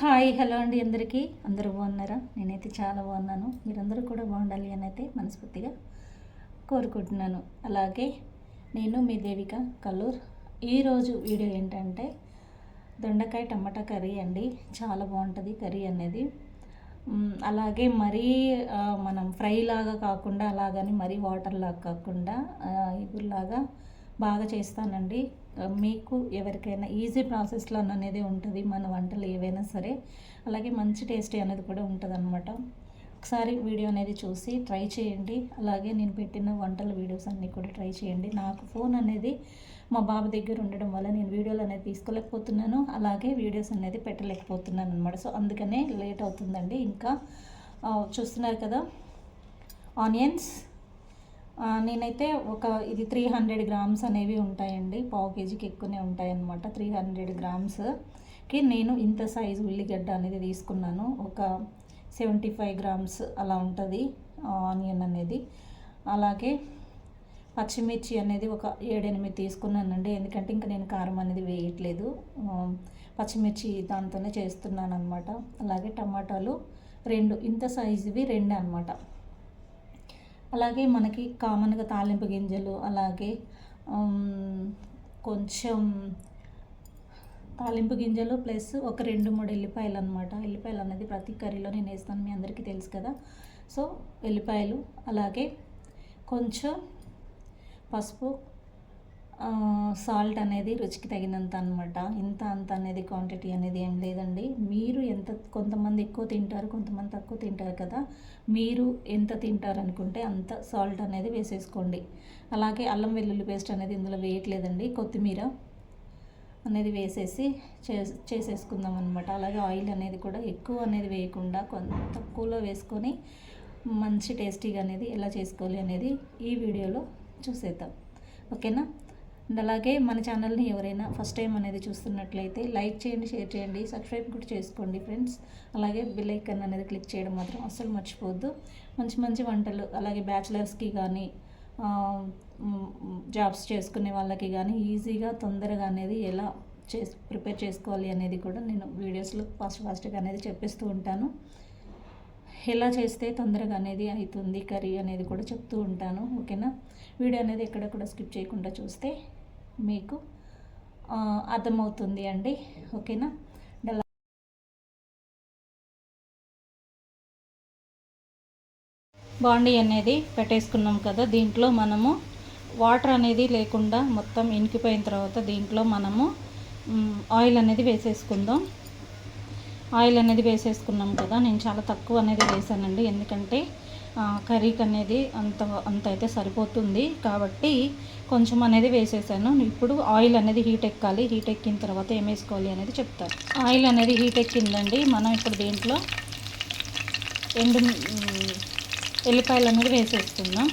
Hi hello అండి అందరికీ. అందరూ బాగున్నారా? నేనైతే చాలా బాగున్నాను. మీరందరూ కూడా బాగుండాలి అని అయితే మనస్ఫూర్తిగా కోరుకుంటున్నాను. అలాగే నేను మీ దేవిక కల్లూర్. ఈరోజు వీడియో ఏంటంటే దొండకాయ టమాటా కర్రీ అండి. చాలా బాగుంటుంది కర్రీ అనేది. అలాగే మరీ మనం ఫ్రై లాగా కాకుండా అలాగని మరీ వాటర్ లాగా కాకుండా ఆ, ఇగురులాగా బాగా చేస్తానండి. మీకు ఎవరికైనా ఈజీ ప్రాసెస్లో అనేది ఉంటుంది మన వంటలు ఏవైనా సరే అలాగే మంచి టేస్టీ అనేది కూడా ఉంటుంది అనమాట ఒకసారి వీడియో అనేది చూసి ట్రై చేయండి అలాగే నేను పెట్టిన వంటల వీడియోస్ అన్నీ కూడా ట్రై చేయండి. నాకు ఫోన్ అనేది మా బాబు దగ్గర ఉండడం వల్ల నేను వీడియోలు అనేది తీసుకోలేకపోతున్నాను అలాగే వీడియోస్ అనేది పెట్టలేకపోతున్నాను అనమాట సో అందుకనే లేట్ అవుతుందండి. ఇంకా చూస్తున్నారు కదా ఆనియన్స్ నేనైతే ఒక ఇది త్రీ హండ్రెడ్ గ్రామ్స్ అనేవి ఉంటాయండి. పావు కేజీకి ఎక్కువనే ఉంటాయన్నమాట త్రీ హండ్రెడ్ గ్రామ్స్కి నేను ఇంత సైజు ఉల్లిగడ్డ అనేది తీసుకున్నాను. ఒక సెవెంటీ ఫైవ్ గ్రామ్స్ అలా ఉంటుంది ఆనియన్ అనేది. అలాగే పచ్చిమిర్చి అనేది ఒక ఏడెనిమిది తీసుకున్నానండి. ఎందుకంటే ఇంకా నేను కారం అనేది వేయట్లేదు. పచ్చిమిర్చి దాంతోనే చేస్తున్నాను అనమాట అలాగే టమాటాలు రెండు ఇంత సైజువి రెండు అనమాట అలాగే మనకి కామన్గా తాలింపు గింజలు అలాగే కొంచెం తాలింపు గింజలు ప్లస్ ఒక రెండు మూడు ఎల్లిపాయలు అనమాట ఎల్లిపాయలు అనేది ప్రతి కర్రీలో నేను వేస్తాను మీ అందరికీ తెలుసు కదా. సో ఎల్లిపాయలు అలాగే కొంచెం పసుపు సాల్ట్ అనేది రుచికి తగినంత అనమాట ఇంత అంత అనేది క్వాంటిటీ అనేది ఏం లేదండి. మీరు ఎంత కొంతమంది ఎక్కువ తింటారు కొంతమంది తక్కువ తింటారు కదా మీరు ఎంత తింటారు అనుకుంటే అంత సాల్ట్ అనేది వేసేసుకోండి. అలాగే అల్లం వెల్లుల్లి పేస్ట్ అనేది ఇందులో వేయట్లేదండి కొత్తిమీర అనేది వేసేసి చే చేసేసుకుందాం అనమాట అలాగే ఆయిల్ అనేది కూడా ఎక్కువ అనేది వేయకుండా కొంత తక్కువలో వేసుకొని మంచి టేస్టీగా అనేది ఎలా చేసుకోవాలి అనేది ఈ వీడియోలో చూసేద్దాం. ఓకేనా? అండ్ అలాగే మన ఛానల్ని ఎవరైనా ఫస్ట్ టైం అనేది చూస్తున్నట్లయితే లైక్ చేయండి షేర్ చేయండి సబ్స్క్రైబ్ కూడా చేసుకోండి ఫ్రెండ్స్. అలాగే బెల్ ఐకన్ అనేది క్లిక్ చేయడం మాత్రం అస్సలు మర్చిపోవద్దు. మంచి మంచి వంటలు అలాగే బ్యాచిలర్స్కి కానీ జాబ్స్ చేసుకునే వాళ్ళకి కానీ ఈజీగా తొందరగా అనేది ఎలా చేసి ప్రిపేర్ చేసుకోవాలి అనేది కూడా నేను వీడియోస్లో ఫాస్ట్ ఫాస్ట్గా అనేది చెప్పిస్తూ ఉంటాను. ఎలా చేస్తే తొందరగా అనేది అవుతుంది కర్రీ అనేది కూడా చెప్తూ ఉంటాను. ఓకేనా? వీడియో అనేది ఎక్కడ కూడా స్కిప్ చేయకుండా చూస్తే మీకు అర్థమవుతుంది అండి. ఓకేనా? బాండీ అనేది పెట్టేసుకున్నాం కదా దీంట్లో మనము వాటర్ అనేది లేకుండా మొత్తం ఇనికిపోయిన తర్వాత దీంట్లో మనము ఆయిల్ అనేది వేసేసుకుందాం. ఆయిల్ అనేది వేసేసుకున్నాం కదా నేను చాలా తక్కువ అనేది వేసానండి. ఎందుకంటే కర్రీకి అనేది అంత అంత అయితే సరిపోతుంది. కాబట్టి కొంచెం అనేది వేసేసాను. ఇప్పుడు ఆయిల్ అనేది హీట్ ఎక్కాలి. హీట్ ఎక్కిన తర్వాత ఏం వేసుకోవాలి అనేది చెప్తాను. ఆయిల్ అనేది హీట్ ఎక్కిందండి. మనం ఇప్పుడు దీంట్లో ఎండు ఎల్లిపాయలు అనేది వేసేసుకుందాం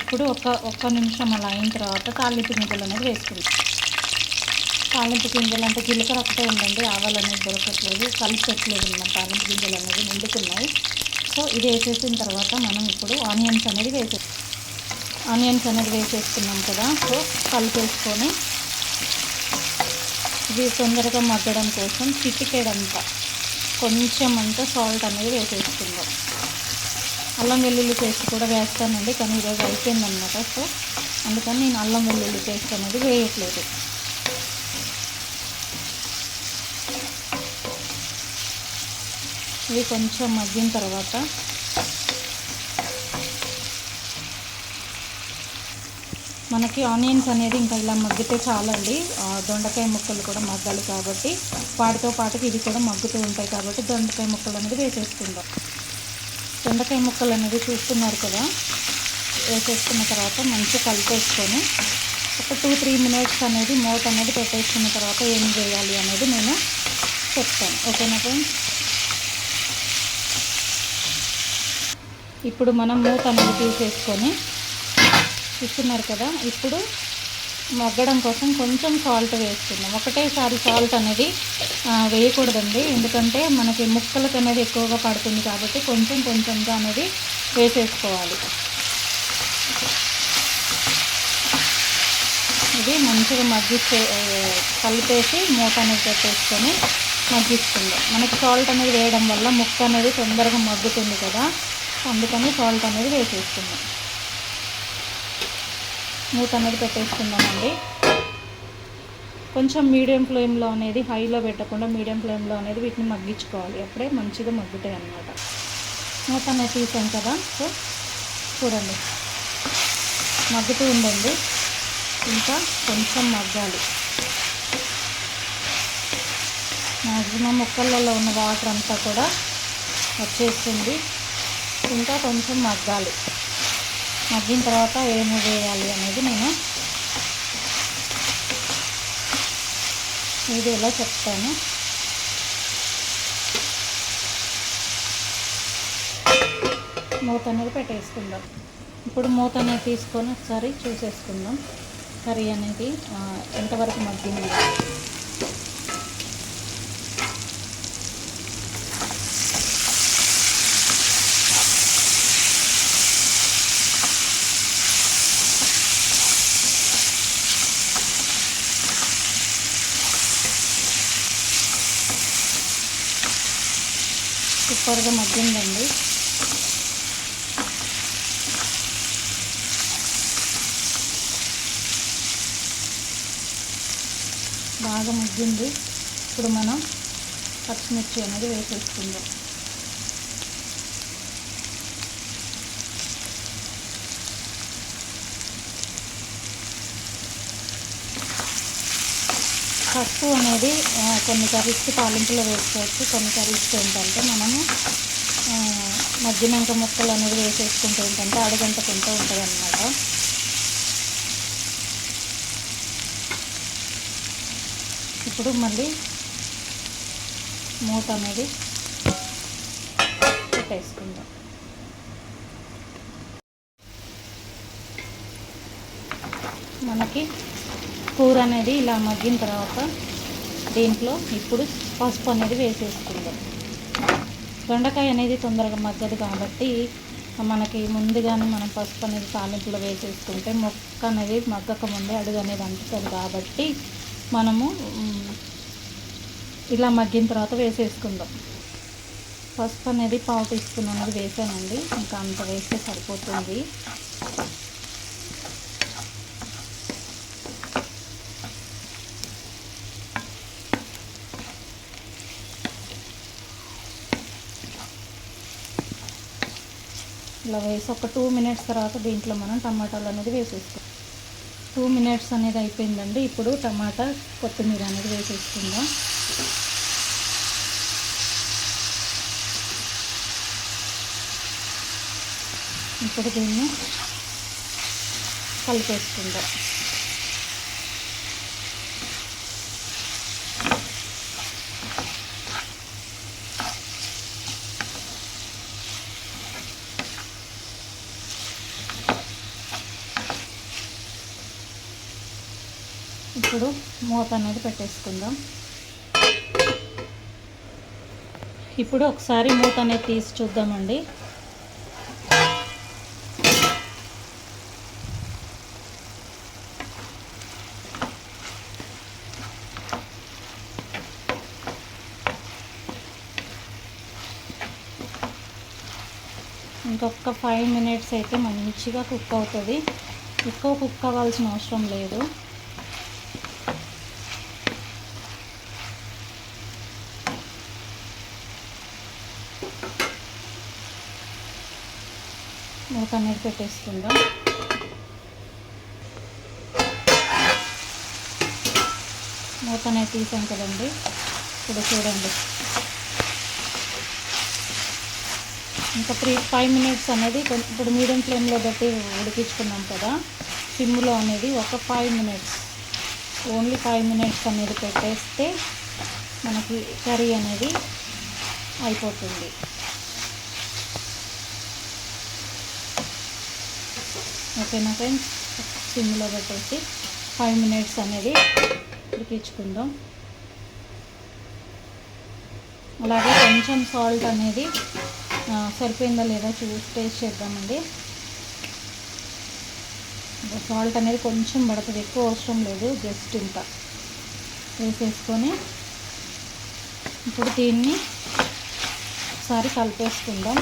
ఇప్పుడు ఒక ఒక్క నిమిషం అలా అయిన తర్వాత తాలింపు గింజలు అనేది వేసుకుందాం. తాలింపు గింజలు అంటే జీలకర్ర ఒకటే ఉందండి. ఆవాలు అనేది దొరకట్లేదు. కలిసి పెట్టలేదు అన్నమాట తాలింపు గింజలు అనేది నిండుకున్నాయి. సో ఇది వేసేసిన తర్వాత మనం ఇప్పుడు ఆనియన్స్ అనేది వేసేస్తాం. ఆనియన్స్ అనేది వేసేసుకున్నాం కదా సో కలిపేసుకొని ఇది తొందరగా మగ్గడం కోసం చిటికేడంతా కొంచెం అంతా సాల్ట్ అనేది వేసేసుకుందాం. అల్లం వెల్లుల్లి పేస్ట్ కూడా వేస్తానండి కానీ ఈరోజు అయిపోయిందనమాట సో అందుకని నేను అల్లం వెల్లుల్లి పేస్ట్ అనేది వేయట్లేదు. ఇవి కొంచెం మగ్గిన తర్వాత మనకి ఆనియన్స్ అనేది ఇంకా ఇలా మగ్గితే చాలండి. అండి దొండకాయ ముక్కలు కూడా మగ్గాలి కాబట్టి వాటితో పాటుకి ఇది కూడా మగ్గుతూ ఉంటాయి కాబట్టి దొండకాయ ముక్కలు అనేది వేసేసుకుందాం. దొండకాయ ముక్కలు అనేది చూస్తున్నారు కదా. వేసేసుకున్న తర్వాత మంచిగా కలిపేసుకొని ఒక టూ త్రీ మినిట్స్ అనేది మూత అనేది పెట్టేసుకున్న తర్వాత ఏం చేయాలి అనేది నేను చెప్తాను. ఓకేనా ఫ్రెండ్స్ ఇప్పుడు మనం మూత అనేది తీసేసుకొని చూస్తున్నారు కదా ఇప్పుడు మగ్గడం కోసం కొంచెం సాల్ట్ వేసుకుందాం. ఒకటేసారి సాల్ట్ అనేది వేయకూడదండి. ఎందుకంటే మనకి ముక్కలకు అనేది ఎక్కువగా పడుతుంది కాబట్టి కొంచెం కొంచెంగా అనేది వేసేసుకోవాలి. ఇది మంచిగా మగ్గిచ్చే కలిపేసి మూత అనేది పెట్టేసుకొని మగ్గిస్తుంది. మనకి సాల్ట్ అనేది వేయడం వల్ల ముక్క అనేది తొందరగా మగ్గుతుంది కదా అందుకని సాల్ట్ అనేది వేసేస్తున్నాం మూత అనేది పెట్టేసుకుందామండి. కొంచెం మీడియం ఫ్లేమ్లో అనేది హైలో పెట్టకుండా మీడియం ఫ్లేమ్లో అనేది వీటిని మగ్గించుకోవాలి. అప్పుడే మంచిగా మగ్గుతాయి అన్నమాట. మూత అనేది తీసాం కదా సో చూడండి. మగ్గుతూ ఉండండి ఇంకా కొంచెం మగ్గాలి. మ్యాక్సిమం మొక్కలలో ఉన్న వాటర్ అంతా కూడా వచ్చేస్తుంది. ఇంకా కొంచెం మగ్గాలి. మగ్గిన తర్వాత ఏమి వేయాలి అనేది నేను వీడియోలో చెప్తాను. మూత అనేది పెట్టేసుకుందాం. ఇప్పుడు మూత అనేది తీసుకొని ఒకసారి చూసేసుకుందాం. కర్రీ అనేది ఎంతవరకు మగ్గింది? సూపర్గా మగ్గిందండి. బాగా మగ్గింది. ఇప్పుడు మనం పచ్చిమిర్చి అనేది వేసేసుకుందాం. పసుపు అనేది కొన్ని కర్రీస్కి తాలింపులో వేసుకోవచ్చు కొన్ని కర్రీస్కి ఏంటంటే మనము ఆ, ముక్కలు అనేది వేసేసుకుంటూ ఏంటంటే అడుగంటకుంటూ ఉంటుంది అన్నమాట ఇప్పుడు మళ్ళీ మూత అనేది పెట్టేసుకుందాం. మనకి కూర అనేది ఇలా మగ్గిన తర్వాత దీంట్లో ఇప్పుడు పసుపు అనేది వేసేసుకుందాం. దొండకాయ అనేది తొందరగా మగ్గదు కాబట్టి మనకి ముందుగానే మనం పసుపు అనేది తాలింపులో వేసేసుకుంటే మొక్క అనేది మగ్గక ముందే అడుగు అనేది అంటుతుంది కాబట్టి మనము ఇలా మగ్గిన తర్వాత వేసేసుకుందాం. పసుపు అనేది పావు టీ స్పూన్ అనేది వేసానండి. ఇంకా అంత వేస్తే సరిపోతుంది. ఇలా వేసి ఒక టూ మినిట్స్ తర్వాత దీంట్లో మనం టమాటాలు అనేది వేసేసుకోం టూ మినిట్స్ అనేది అయిపోయిందండి. ఇప్పుడు టమాటా కొత్తిమీర అనేది వేసేసుకుందాం. ఇప్పుడు దీన్ని కలిపేసుకుందాం. ఇప్పుడు మూత అనేది పెట్టేసుకుందాం. ఇప్పుడు ఒకసారి మూత అనేది తీసి చూద్దామండి. ఇంకొక ఫైవ్ మినిట్స్ అయితే మంచిగా కుక్ అవుతుంది. ఎక్కువ కుక్ అవ్వాల్సిన అవసరం లేదు మూత అనేది పెట్టేసుకుందాం. మూతనే తీసాం కదండి. ఇప్పుడు చూడండి. ఇంకా త్రీ ఫైవ్ మినిట్స్ అనేది ఇప్పుడు మీడియం ఫ్లేమ్లో పెట్టి ఉడికించుకున్నాం కదా. సిమ్లో అనేది ఒక five minutes only five minutes అనేది పెట్టేస్తే మనకి కర్రీ అనేది అయిపోతుంది. ఓకేనా ఫ్రెండ్స్ సిమ్లో పెట్టేసి ఫైవ్ మినిట్స్ అనేది ఉడికించుకుందాం. అలాగే కొంచెం సాల్ట్ అనేది సరిపోయిందా లేదా చూసి టేస్ట్ చేద్దామండి. సాల్ట్ అనేది కొంచెం పడుతుంది ఎక్కువ అవసరం లేదు జస్ట్ ఇంత. వేసేసుకొని ఇప్పుడు దీన్ని ఒకసారి కలిపేసుకుందాం.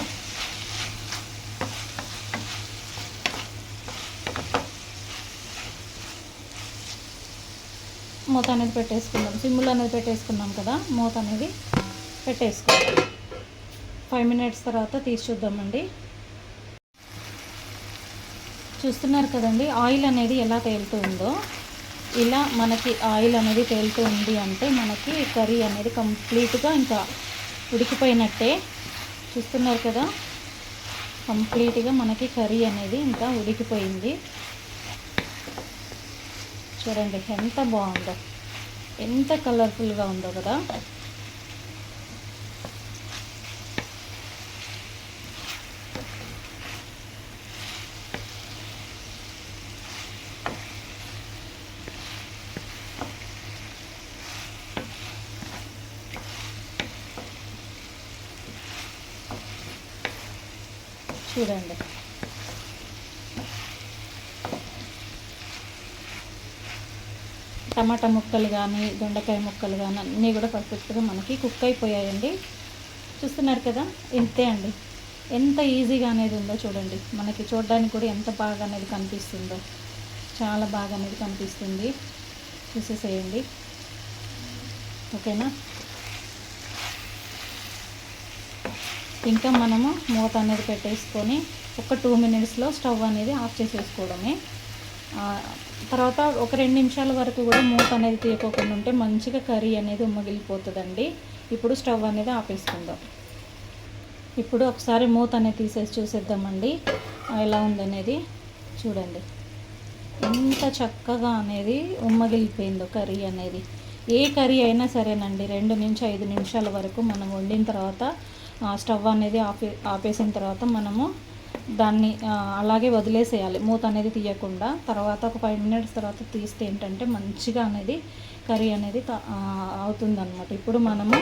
మూత అనేది పెట్టేసుకుందాం. సిమ్లో అనేది పెట్టేసుకున్నాం కదా మూత అనేది పెట్టేసుకుందాం ఫైవ్ మినిట్స్ తర్వాత తీసి చూద్దామండి. చూస్తున్నారు కదండి ఆయిల్ అనేది ఎలా తేలుతుందో. ఇలా మనకి ఆయిల్ అనేది తేలుతూ ఉంది అంటే మనకి కర్రీ అనేది కంప్లీట్గా ఇంకా ఉడికిపోయినట్టే. చూస్తున్నారు కదా కంప్లీట్గా మనకి కర్రీ అనేది ఇంకా ఉడికిపోయింది. చూడండి ఎంత బాగుందో. ఎంత కలర్ఫుల్గా ఉందో కదా. చూడండి. టమాటా ముక్కలు కానీ దొండకాయ ముక్కలు కానీ అన్నీ కూడా పర్ఫెక్ట్గా మనకి కుక్ అయిపోయాయండి. చూస్తున్నారు కదా ఇంతే అండి. ఎంత ఈజీగా అనేది ఉందో చూడండి. మనకి చూడడానికి కూడా ఎంత బాగా అనేది కనిపిస్తుందో. చాలా బాగా అనేది కనిపిస్తుంది. చూసేసేయండి. ఓకేనా? ఇంకా మనము మూత అనేది పెట్టేసుకొని ఒక టూ మినిట్స్లో స్టవ్ అనేది ఆఫ్ చేసేసుకోవడమే. తర్వాత ఒక రెండు నిమిషాల వరకు కూడా మూత అనేది తీయకోకుండా ఉంటే మంచిగా కర్రీ అనేది ఉమ్మగిలిపోతుందండి ఇప్పుడు స్టవ్ అనేది ఆపేసుకుందాం. ఇప్పుడు ఒకసారి మూత అనేది తీసేసి చూసేద్దామండి. ఎలా ఉందనేది చూడండి. ఎంత చక్కగా అనేది ఉమ్మగిలిపోయిందో కర్రీ అనేది. ఏ కర్రీ అయినా సరేనండి రెండు నుంచి ఐదు నిమిషాల వరకు మనం వండిన తర్వాత ఆ, స్టవ్ అనేది ఆపే ఆపేసిన తర్వాత మనము దాన్ని అలాగే వదిలేసేయాలి. మూత అనేది తీయకుండా తర్వాత ఒక ఫైవ్ మినిట్స్ తర్వాత తీస్తే ఏంటంటే మంచిగా అనేది కర్రీ అనేది అవుతుందన్నమాట. ఇప్పుడు మనము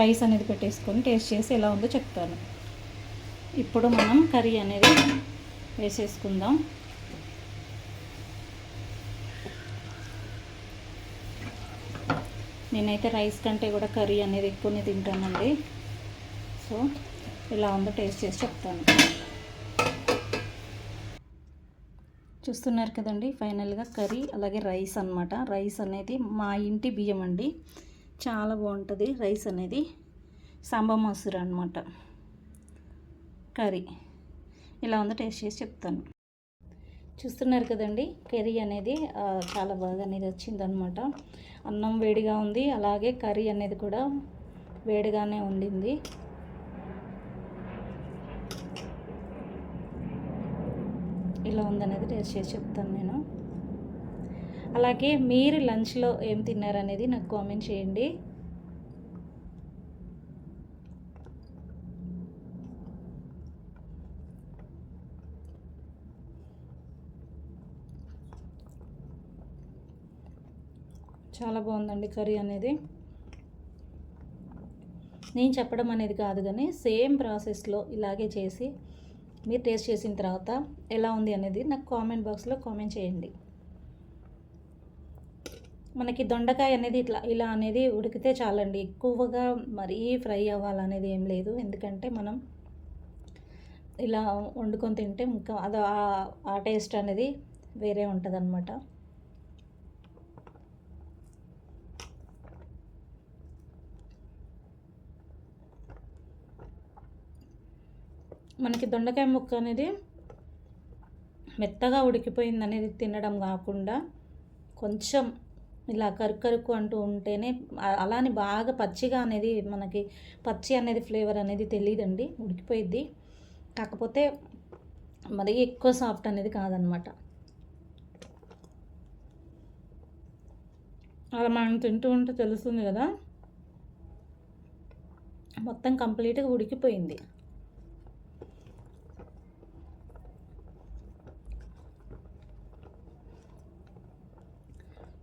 రైస్ అనేది పెట్టేసుకొని టేస్ట్ చేసి ఎలా ఉందో చెప్తాను. ఇప్పుడు మనం కర్రీ అనేది వేసేసుకుందాం. నేనైతే రైస్ కంటే కూడా కర్రీ అనేది ఎక్కువనే తింటానండి. సో ఇలా ఉందో టేస్ట్ చేసి చెప్తాను. చూస్తున్నారు కదండి ఫైనల్గా కర్రీ అలాగే రైస్ అన్నమాట. రైస్ అనేది మా ఇంటి బియ్యం అండి. చాలా బాగుంటుంది రైస్ అనేది. సాంబా మసూర అనమాట కర్రీ. ఇలా ఉందో టేస్ట్ చేసి చెప్తాను. చూస్తున్నారు కదండి కర్రీ అనేది చాలా బాగా అనేది వచ్చిందనమాట అన్నం వేడిగా ఉంది అలాగే కర్రీ అనేది కూడా వేడిగానే ఉండింది. ఎలా ఉందనేది టేస్ట్ చేసి చెప్తాను నేను. అలాగే మీరు లంచ్లో ఏం తిన్నారనేది నాకు కామెంట్ చేయండి. చాలా బాగుందండి కర్రీ అనేది. నేను చెప్పడం అనేది కాదు కానీ సేమ్ ప్రాసెస్లో ఇలాగే చేసి మీరు టేస్ట్ చేసిన తర్వాత ఎలా ఉంది అనేది నాకు కామెంట్ బాక్స్లో కామెంట్ చేయండి. మనకి దొండకాయ అనేది ఇట్లా ఇలా అనేది ఉడికితే చాలండి. ఎక్కువగా మరీ ఫ్రై అవ్వాలనేది ఏం లేదు. ఎందుకంటే మనం ఇలా వండుకొని తింటే ఇంకా అది ఆ- టేస్ట్ అనేది వేరే ఉంటుంది మనకి దొండకాయ ముక్క అనేది మెత్తగా ఉడికిపోయింది అనేది తినడం కాకుండా కొంచెం ఇలా కరుకరుకు అంటూ ఉంటేనే అలానే బాగా పచ్చిగా అనేది మనకి పచ్చి అనేది ఫ్లేవర్ అనేది తెలియదండి ఉడికిపోయిద్ది. కాకపోతే మరి ఎక్కువ సాఫ్ట్ అనేది కాదనమాట. అలా మనం తింటూ ఉంటే తెలుస్తుంది కదా? మొత్తం కంప్లీట్గా ఉడికిపోయింది.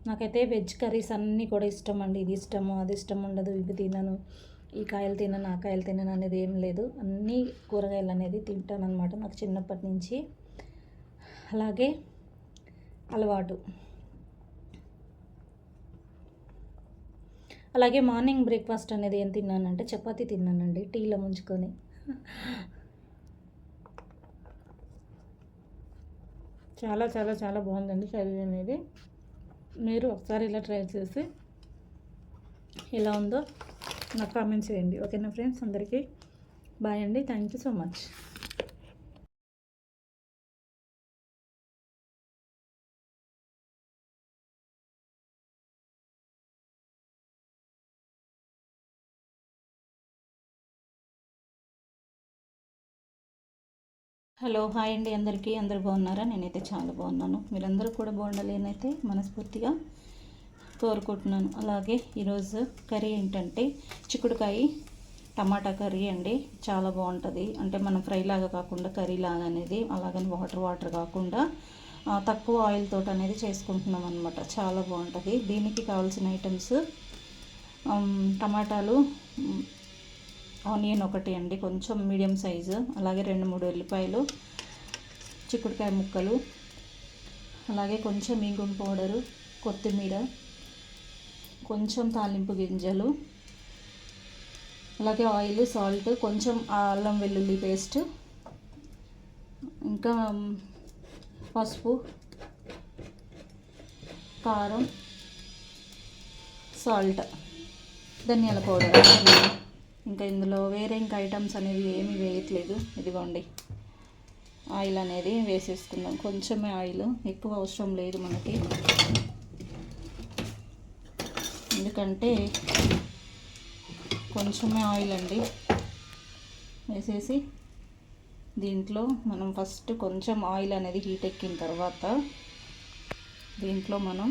నాకైతే వెజ్ కర్రీస్ అన్నీ కూడా ఇష్టం అండి. ఇది ఇష్టము అది ఇష్టం ఉండదు. ఇవి తినను. ఈ కాయలు తినను ఆ కాయలు తినను అనేది ఏం లేదు. అన్నీ కూరగాయలు అనేది తింటాను అనమాట నాకు చిన్నప్పటి నుంచి. అలాగే అలవాటు. అలాగే మార్నింగ్ బ్రేక్ఫాస్ట్ అనేది ఏం తిన్నానంటే చపాతీ తిన్నానండి. టీలో ముంచుకొని. చాలా చాలా చాలా బాగుందండి కర్రీ అనేది. మీరు ఒకసారి ఇలా ట్రై చేసి ఎలా ఉందో నాకు కామెంట్ చేయండి. ఓకేనా ఫ్రెండ్స్? అందరికీ బాయ్ అండి. Thank you so much hello hi అండి అందరికీ. అందరు బాగున్నారా? నేనైతే చాలా బాగున్నాను. మీరందరూ కూడా బాగుండాలి అని అయితే మనస్ఫూర్తిగా కోరుకుంటున్నాను. అలాగే ఈరోజు కర్రీ ఏంటంటే చిక్కుడుకాయ టమాటా కర్రీ అండి. చాలా బాగుంటుంది. అంటే మనం ఫ్రై లాగా కాకుండా కర్రీ లాగా అనేది అలాగని వాటర్ వాటర్ కాకుండా తక్కువ ఆయిల్ తోట అనేది చేసుకుంటున్నాం అనమాట చాలా బాగుంటుంది. దీనికి కావాల్సిన ఐటమ్స్ టమాటాలు ఆనియన్ ఒకటి అండి కొంచెం మీడియం సైజు అలాగే రెండు మూడు ఉల్లిపాయలు చిక్కుడుకాయ ముక్కలు అలాగే కొంచెం ఇంగుం పౌడరు కొత్తిమీర కొంచెం తాలింపు గింజలు అలాగే ఆయిల్ సాల్ట్ కొంచెం అల్లం వెల్లుల్లి పేస్ట్ ఇంకా పసుపు కారం సాల్ట్ ధనియాల పౌడర్. ఇంకా ఇందులో వేరే ఇంకా ఐటమ్స్ అనేవి ఏమీ వేయట్లేదు. ఇదిగోండి. ఆయిల్ అనేది వేసేసుకుందాం. కొంచెమే ఆయిల్ ఎక్కువ అవసరం లేదు మనకి. ఎందుకంటే కొంచెమే ఆయిల్ అండి. వేసేసి దీంట్లో మనం ఫస్ట్ కొంచెం ఆయిల్ అనేది హీట్ ఎక్కిన తర్వాత దీంట్లో మనం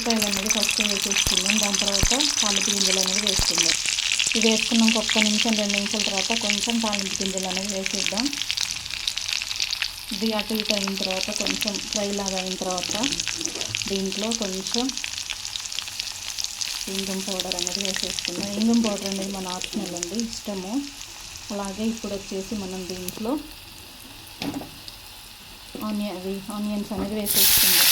ఉల్లిపాయలు అనేది ఫస్ట్ వేసేసుకుందాం. దాని తర్వాత తాలింపు గింజలు అనేది వేసుకుందాం. ఇది వేసుకున్నాక ఒక్క నిమిషం రెండు నిమిషాల తర్వాత కొంచెం తాలింపు గింజలు అనేది వేసేద్దాం. ఇది అటు ఇటు అయిన తర్వాత కొంచెం ఫ్రై లాగా అయిన తర్వాత దీంట్లో కొంచెం ఇంగం పౌడర్ అనేది వేసేసుకుందాం. ఇంగం పౌడర్ అనేది మన ఆప్షనల్ అండి ఇష్టము. అలాగే ఇప్పుడు వచ్చేసి మనం దీంట్లో ఆనియన్ అవి ఆనియన్స్ అనేది వేసేసుకుందాం.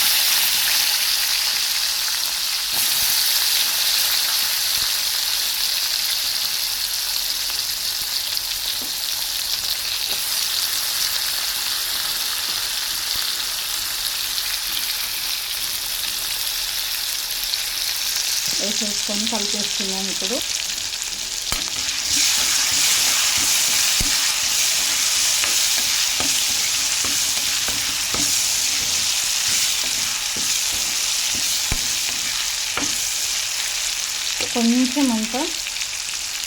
వేసేసుకొని కలిపేస్తున్నాను ఇప్పుడు. కొంచెం అంత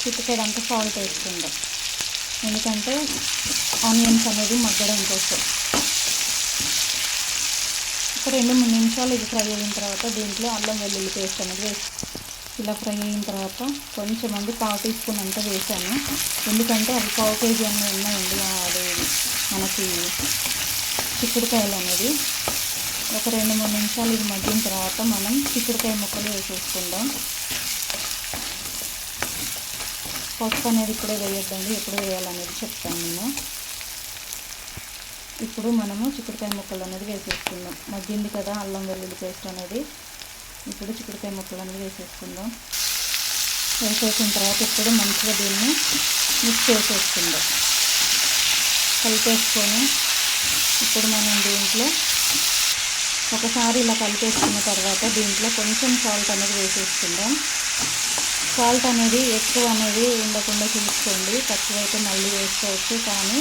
చిటికెడంత సాల్ట్ వేసుకుందాం. ఎందుకంటే ఆనియన్స్ అనేది మగ్గడం కోసం. ఒక రెండు మూడు నిమిషాలు ఇది ఫ్రై అయిన తర్వాత దీంట్లో అల్లం వెల్లుల్లి పేస్ట్ అనేది వేసి ఇలా ఫ్రై అయిన తర్వాత కొంచెం అండి పావు టీ స్పూన్ అంతా వేసాను. ఎందుకంటే అవి పావు కేజీ అన్నీ ఉన్నాయండి అది మనకి చిక్కుడుకాయలు అనేది. ఒక రెండు మూడు నిమిషాలు ఇది మగ్గిన తర్వాత మనం చిక్కుడుకాయ ముక్కలు వేసేసుకుందాం. పసుపు అనేది ఇప్పుడే వేయొద్దండి ఎప్పుడు వేయాలనేది చెప్తాను నేను. ఇప్పుడు మనము చిక్కుడుకాయ ముక్కలు అనేది వేసేసుకుందాం. మగ్గింది కదా అల్లం వెల్లుల్లి పేస్ట్ అనేది. ఇప్పుడు చిక్కుడుకాయ ముక్కలు అనేది వేసేసుకుందాం. వేసేసిన తర్వాత ఇప్పుడు మంచిగా దీన్ని మిక్స్ చేసేసుకుందాం. కలిపేసుకొని ఇప్పుడు మనం దీంట్లో ఒకసారి ఇలా కలిపేసుకున్న తర్వాత దీంట్లో కొంచెం సాల్ట్ అనేది వేసేసుకుందాం. సాల్ట్ అనేది ఎక్కువ అనేది ఉండకుండా చూసుకోండి. తక్కువ అయితే మళ్ళీ వేసుకోవచ్చు కానీ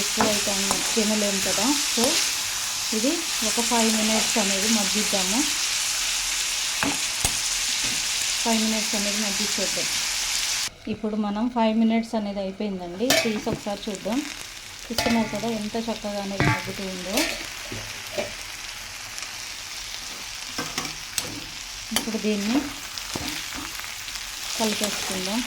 ఎక్కువ అయితే తినలేము కదా. సో ఇది ఒక ఫైవ్ మినిట్స్ అనేది మగ్గిద్దాము. ఫైవ్ మినిట్స్ అనేది మగ్గిచ్చేద్దాం ఇప్పుడు మనం ఫైవ్ మినిట్స్ అనేది అయిపోయిందండి. తీసి ఒకసారి చూద్దాం. చూస్తున్నారు కదా ఎంత చక్కగా అనేది మగ్గుతూ ఉందో. ఇప్పుడు దీన్ని కలిపేసుకుందాం.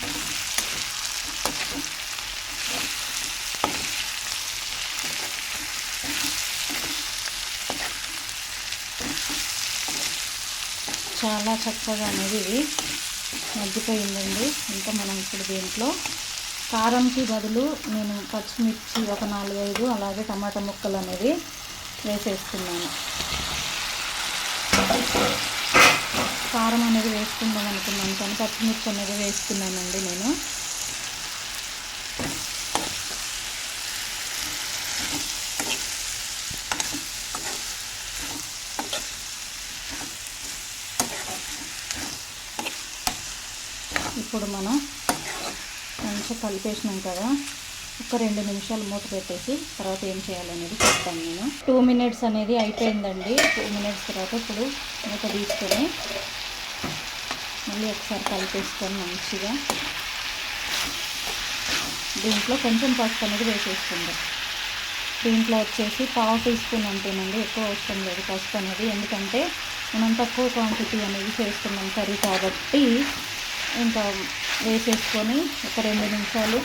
చాలా చక్కగా అనేది ఇది మగ్గిపోయిందండి. ఇంకా మనం ఇప్పుడు దీంట్లో కారంకి బదులు నేను పచ్చిమిర్చి ఒక నాలుగైదు అలాగే టమాటా ముక్కలు అనేది వేసేస్తున్నాను. కారం అనేది వేసుకుందాం అనుకున్నాను కానీ పచ్చిమిర్చి అనేది వేసుకున్నానండి నేను ఇప్పుడు మనం మంచిగా కలిపేసినాం కదా ఒక రెండు నిమిషాలు మూత పెట్టేసి తర్వాత ఏం చేయాలనేది చెప్తాను నేను. టూ మినిట్స్ అనేది అయిపోయిందండి. టూ మినిట్స్ తర్వాత ఇప్పుడు మూత తీసుకొని మళ్ళీ ఒకసారి కలిపేసుకొని మంచిగా దీంట్లో కొంచెం పసుపు అనేది వేసేస్తుంది దీంట్లో వచ్చేసి పావు టీ స్పూన్ అంతేనండి ఎక్కువ అవసరం లేదు పసుపు అనేది. ఎందుకంటే మనం తక్కువ క్వాంటిటీ అనేది చేస్తున్నాం కర్రీ కాబట్టి ఇంకా వేసేసుకొని ఒక రెండు నిమిషాలు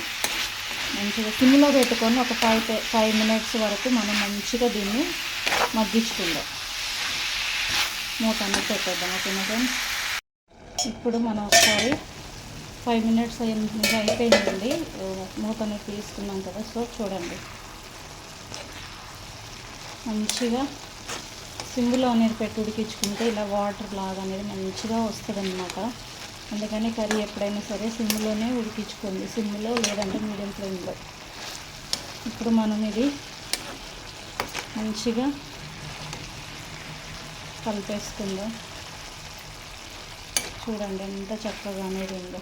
మంచిగా సిమ్లో పెట్టుకొని ఒక ఫైవ్ ఫైవ్ మినిట్స్ వరకు మనం మంచిగా దీన్ని మగ్గించుకుందాం. మూత అనేది పెట్టేద్దాం ఓకేనా ఫ్రెండ్స్? ఇప్పుడు మనం ఒకసారి ఫైవ్ మినిట్స్ అయింది అయిపోయిందండి. మూత అనేది తీసుకున్నాం కదా సో చూడండి. మంచిగా సింగులో అనేది పెట్టి ఉడికించుకుంటే ఇలా వాటర్ లాగా అనేది మంచిగా వస్తుంది అన్నమాట అందుకని కర్రీ ఎప్పుడైనా సరే సిమ్లోనే ఉడికించుకోండి. సిమ్లో లేదంటే మీడియం ఫ్లేమ్లో. ఇప్పుడు మనం ఇది మంచిగా కలిపేసుకుందాం. చూడండి ఎంత చక్కగా అనేది ఉందో.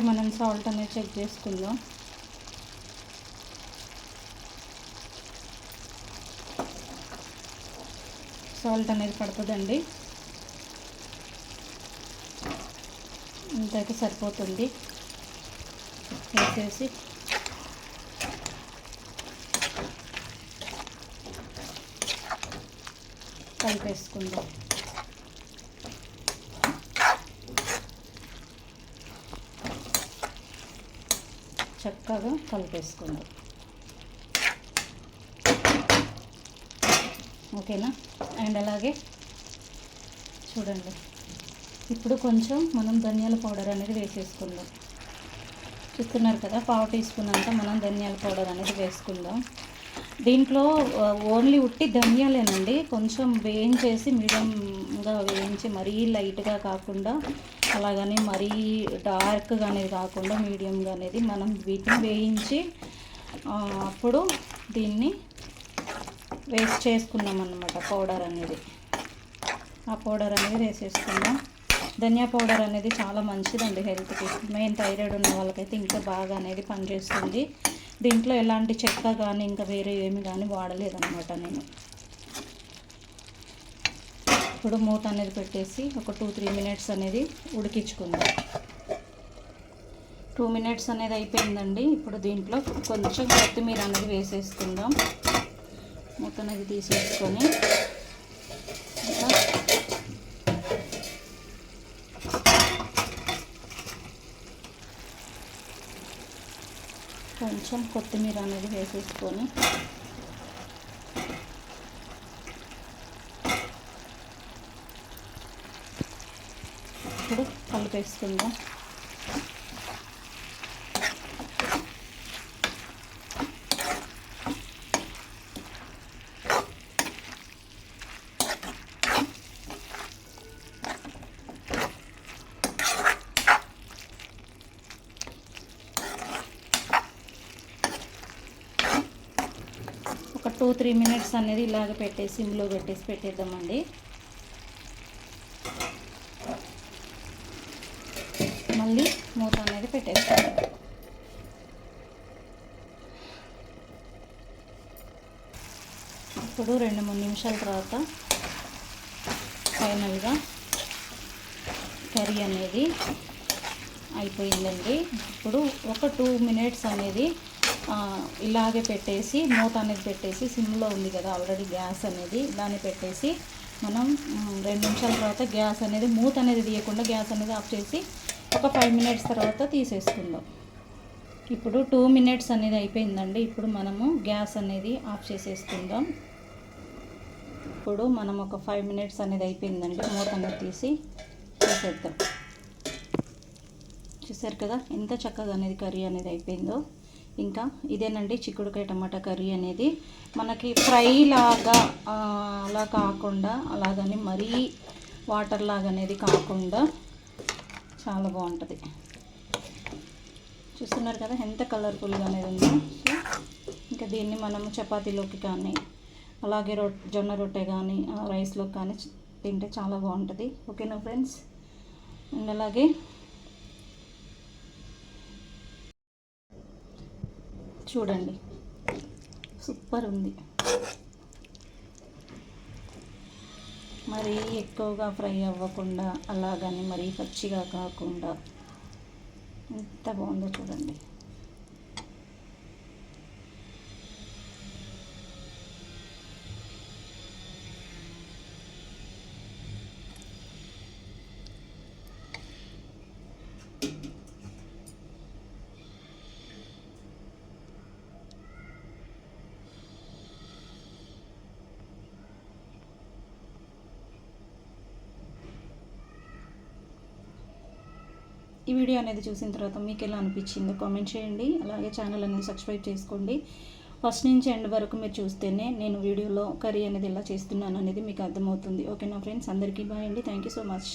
ఒకసారి మనం సాల్ట్ అనేది చెక్ చేసుకుందాం. సాల్ట్ అనేది పడుతుందండి. ఇంతకి సరిపోతుంది. వేసేసి. కలిపేసుకుందాం. చక్కగా కలిపేసుకుందాం ఓకేనా? అండ్ అలాగే చూడండి. ఇప్పుడు కొంచెం మనం ధనియాల పౌడర్ అనేది వేసేసుకుందాం. చూస్తున్నారు కదా పావు టీ స్పూన్ అంతా మనం ధనియాల పౌడర్ అనేది వేసుకుందాం. దీంట్లో ఓన్లీ ఉట్టి ధనియాలేనండి. కొంచెం వేయించేసి మీడియంగా వేయించి మరీ లైట్గా కాకుండా అలాగని మరీ డార్క్గా అనేది కాకుండా మీడియంగా అనేది మనం వీటిని వేయించి అప్పుడు దీన్ని వేస్ట్ చేసుకున్నాం అన్నమాట పౌడర్ అనేది. ఆ పౌడర్ అనేది వేసేసుకుందాం. ధనియా పౌడర్ అనేది చాలా మంచిదండి హెల్త్కి. మెయిన్ థైరాయిడ్ ఉన్న వాళ్ళకైతే ఇంకా బాగా అనేది పనిచేస్తుంది. దీంట్లో ఎలాంటి చెక్క కానీ ఇంకా వేరే ఏమి కానీ వాడలేదన్నమాట నేను. ఇప్పుడు మూత అనేది పెట్టేసి ఒక టూ త్రీ మినిట్స్ అనేది ఉడికించుకుందాం. టూ మినిట్స్ అనేది అయిపోయిందండి. ఇప్పుడు దీంట్లో కొంచెం కొత్తిమీర అనేది వేసేసుకుందాం. మూత అనేది తీసేసుకొని కొంచెం కొత్తిమీర అనేది వేసేసుకొని ఇప్పుడు కలిపేసుకుందాం ఒక టూ త్రీ మినిట్స్ అనేది ఇలాగ పెట్టేసి సిమ్లో పెట్టేసి పెట్టేద్దామండి. మళ్ళీ మూత అనేది పెట్టేస్తాను. ఇప్పుడు రెండు మూడు నిమిషాల తర్వాత ఫైనల్గా కర్రీ అనేది అయిపోయిందండి. ఇప్పుడు ఒక టూ మినిట్స్ అనేది ఇలాగే పెట్టేసి మూత అనేది పెట్టేసి సిమ్లో ఉంది కదా ఆల్రెడీ గ్యాస్ అనేది దాన్ని పెట్టేసి మనం రెండు నిమిషాల తర్వాత గ్యాస్ అనేది మూత అనేది తీయకుండా గ్యాస్ అనేది ఆఫ్ చేసి ఒక ఫైవ్ మినిట్స్ తర్వాత తీసేసుకుందాం. ఇప్పుడు టూ మినిట్స్ అనేది అయిపోయిందండి. ఇప్పుడు మనము గ్యాస్ అనేది ఆఫ్ చేసేసుకుందాం. ఇప్పుడు మనం ఒక ఫైవ్ మినిట్స్ అనేది అయిపోయిందండి. మూత అనేది తీసి చేసేద్దాం చూసారు కదా? ఎంత చక్కగా అనేది కర్రీ అనేది అయిపోయిందో. ఇంకా ఇదేనండి చిక్కుడుకాయ టమాటా కర్రీ అనేది. మనకి ఫ్రై లాగా అలా కాకుండా అలాగని మరీ వాటర్ లాగా అనేది కాకుండా చాలా బాగుంటుంది. చూస్తున్నారు కదా ఎంత కలర్ఫుల్గా అనేది ఉందో. సో ఇంకా దీన్ని మనం చపాతీలోకి కానీ అలాగే రొ జొన్న రొట్టె కానీ రైస్లోకి కానీ తింటే చాలా బాగుంటుంది. ఓకేనా ఫ్రెండ్స్? అండ్ అలాగే చూడండి. సూపర్ ఉంది. మరీ ఎక్కువగా ఫ్రై అవ్వకుండా అలాగని మరీ పచ్చిగా కాకుండా ఎంత బాగుందో చూడండి. ఈ వీడియో అనేది చూసిన తర్వాత మీకు ఎలా అనిపించిందో కామెంట్ చేయండి. అలాగే ఛానల్ అనేది సబ్స్క్రైబ్ చేసుకోండి. ఫస్ట్ నుంచి ఎండ్ వరకు మీరు చూస్తేనే నేను వీడియోలో కర్రీ అనేది ఎలా చేస్తున్నాను అనేది మీకు అర్థమవుతుంది. ఓకేనా ఫ్రెండ్స్ అందరికీ బాయ్ అండి. Thank you so much